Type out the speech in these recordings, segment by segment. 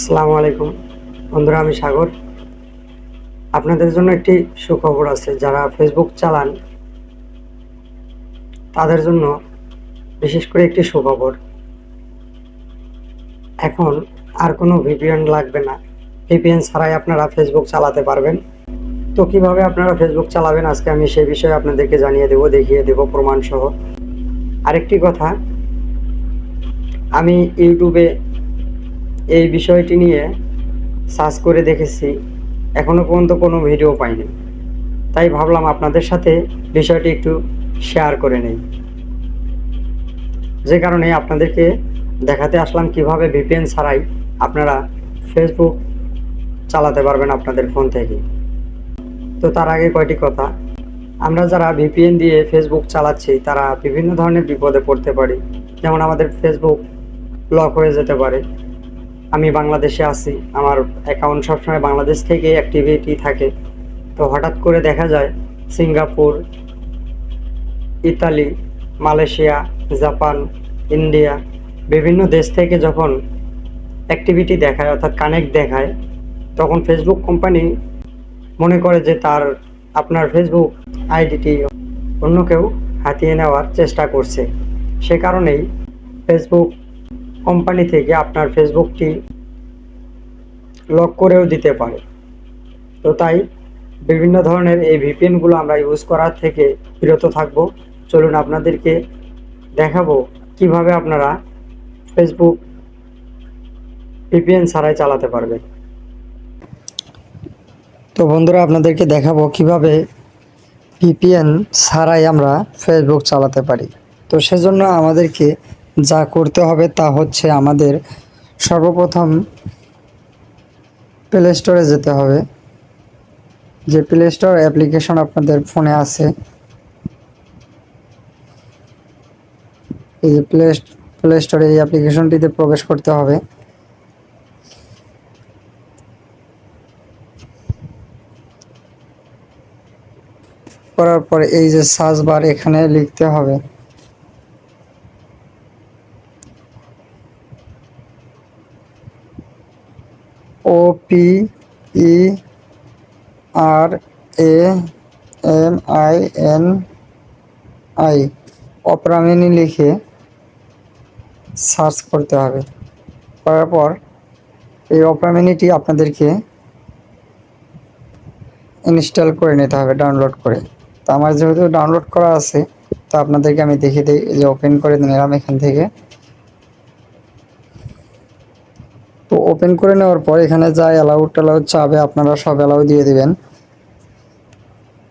আসসালামু আলাইকুম। বন্ধুরা, আমি সাগর। আপনাদের জন্য একটি সুখবর আছে। যারা ফেসবুক চালান, তাদের জন্য বিশেষ করে একটি সুখবর। এখন আর কোনো ভিপিএন লাগবে না। ভিপিএন ছাড়াই আপনারা ফেসবুক চালাতে পারবেন। তো কীভাবে আপনারা ফেসবুক চালাবেন, আজকে আমি সেই বিষয়ে আপনাদেরকে জানিয়ে দেব, দেখিয়ে দেব প্রমাণসহ। আরেকটি কথা, আমি ইউটিউবে এই বিষয়টি নিয়ে সার্চ করে দেখেছি। এখনও পর্যন্ত কোনো ভিডিও পাইনি। তাই ভাবলাম আপনাদের সাথে বিষয়টি একটু শেয়ার করে নেই। যে কারণে আপনাদেরকে দেখাতে আসলাম কীভাবে ভিপিএন ছাড়াই আপনারা ফেসবুক চালাতে পারবেন আপনাদের ফোন থেকে। তো তার আগে কয়টি কথা। আমরা যারা ভিপিএন দিয়ে ফেসবুক চালাচ্ছি, তারা বিভিন্ন ধরনের বিপদে পড়তে পারি। যেমন আমাদের ফেসবুক লক হয়ে যেতে পারে। আমি বাংলাদেশে আছি। আমার অ্যাকাউন্ট সবসময় বাংলাদেশ থেকে অ্যাক্টিভিটি থাকে। তো হঠাৎ করে দেখা যায় Singapore, Italy, Malaysia, Japan, India বিভিন্ন দেশ থেকে যখন অ্যাক্টিভিটি দেখায়, অর্থাৎ কানেক্ট দেখায়, তখন ফেসবুক কোম্পানি মনে করে যে তার, আপনার ফেসবুক আইডিটি অন্য কেউ হাতিয়ে নেওয়ার চেষ্টা করছে। সে কারণেই ফেসবুক কোম্পানি থেকে আপনার ফেসবুকটি লক করেও দিতে পারে। তো তাই বিভিন্ন ধরনের এই ভিপিএনগুলো আমরা ইউজ করার থেকে বিরত থাকব। চলুন আপনাদেরকে দেখাবো কীভাবে আপনারা ফেসবুক ভিপিএন ছাড়াই চালাতে পারবেন। তো বন্ধুরা, আপনাদেরকে দেখাবো কীভাবে ভিপিএন ছাড়াই আমরা ফেসবুক চালাতে পারি। তো সেজন্য আমাদেরকে যা করতে হবে তা হচ্ছে আমাদের সর্বপ্রথম প্লে স্টোরে যেতে হবে। যে প্লে স্টোর অ্যাপ্লিকেশন আপনাদের ফোনে আছে। এই প্লে প্লে স্টোরে এই অ্যাপ্লিকেশনটিতে প্রবেশ করতে হবে। করার পরে এই যে সার্চ বার এখানে লিখতে হবে। O P E R A M I N I Opera Mini লিখে সার্চ করতে হবে। করার পর এই অপরামিনিটি আপনাদেরকে ইনস্টল করে নিতে হবে ডাউনলোড করে। তো আমার যেহেতু ডাউনলোড করা আছে, তো আপনাদেরকে আমি দেখিয়ে দিই যে ওপেন করে নিলাম এখান থেকে। তো ওপেন করে নেওয়ার পর এখানে যা অ্যালাউ টেলাউ চাবে, আপনারা সব অ্যালাউ দিয়ে দিবেন।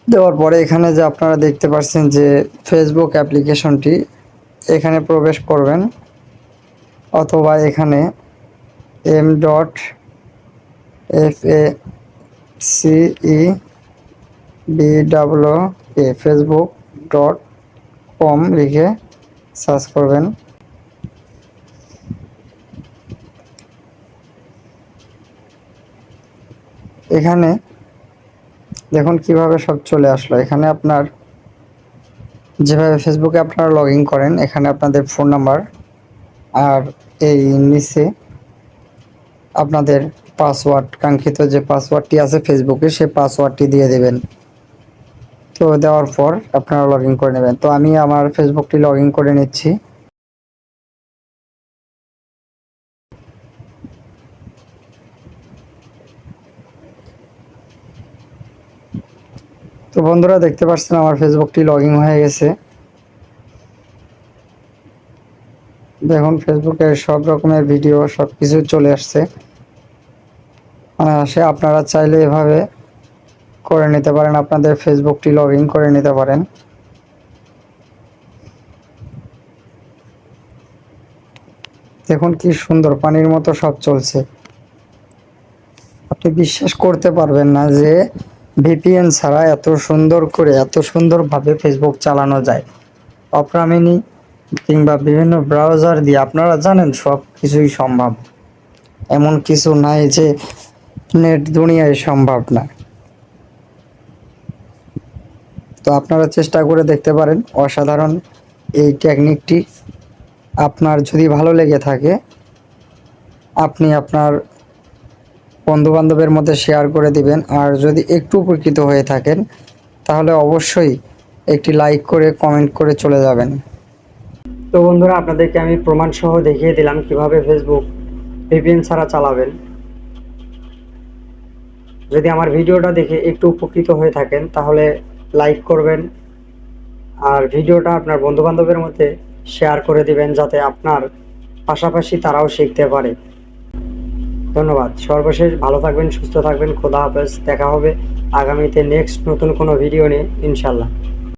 দেওয়ার পরে এখানে যে আপনারা দেখতে পাচ্ছেন যে ফেসবুক অ্যাপ্লিকেশনটি এখানে প্রবেশ করবেন, অথবা এখানে M dot F A C E B W A Facebook dot com লিখে সার্চ করবেন। এখানে দেখুন কীভাবে সব চলে আসলো। এখানে আপনার যেভাবে ফেসবুকে আপনারা লগ ইন করেন, এখানে আপনাদের ফোন নাম্বার আর এই নিচে আপনাদের পাসওয়ার্ড কাঙ্ক্ষিত যে পাসওয়ার্ডটি আছে ফেসবুকে সেই পাসওয়ার্ডটি দিয়ে দেবেন। তো দেওয়ার পর আপনারা লগ ইন করে নেবেন। তো আমি আমার ফেসবুকটি লগ ইন করে নিচ্ছি। তো বন্ধুরা দেখতে পাচ্ছেন আমার ফেসবুকটি লগ হয়ে গেছে। দেখুন ফেসবুকে সব রকমের ভিডিও সব কিছু চলে আসছে। সে আপনারা চাইলে এভাবে করে নিতে পারেন, আপনাদের ফেসবুকটি লগ করে নিতে পারেন। দেখুন কি সুন্দর পানির মতো সব চলছে। আপনি বিশ্বাস করতে পারবেন না যে ভিপিএন ছাড়া এত সুন্দর করে, এত সুন্দরভাবে ফেসবুক চালানো যায়। অপ্রামিনী কিংবা বিভিন্ন ব্রাউজার দিয়ে আপনারা জানেন সব কিছুই সম্ভব। এমন কিছু নাই যে নেট দুনিয়ায় সম্ভব না। তো আপনারা চেষ্টা করে দেখতে পারেন, অসাধারণ এই টেকনিকটি আপনার যদি ভালো লেগে থাকে, আপনি আপনার বন্ধু বান্ধবের মধ্যে শেয়ার করে দিবেন। আর যদি একটু উপকৃত হয়ে থাকেন, তাহলে অবশ্যই একটি লাইক করে কমেন্ট করে চলে যাবেন। তো বন্ধুরা, আপনাদেরকে আমি প্রমাণ সহ দেখিয়ে দিলাম কীভাবে ফেসবুক ভিপিএন ছাড়া চালাবেন। যদি আমার ভিডিওটা দেখে একটু উপকৃত হয়ে থাকেন, তাহলে লাইক করবেন। আর ভিডিওটা আপনার বন্ধু বান্ধবের মধ্যে শেয়ার করে দিবেন, যাতে আপনার পাশাপাশি তারাও শিখতে পারে। ধন্যবাদ। সর্বশেষ ভালো থাকবেন, সুস্থ থাকবেন। খোদা হাফেজ। দেখা হবে আগামীতে নেক্সট নতুন কোনো ভিডিও নিয়ে ইনশাল্লাহ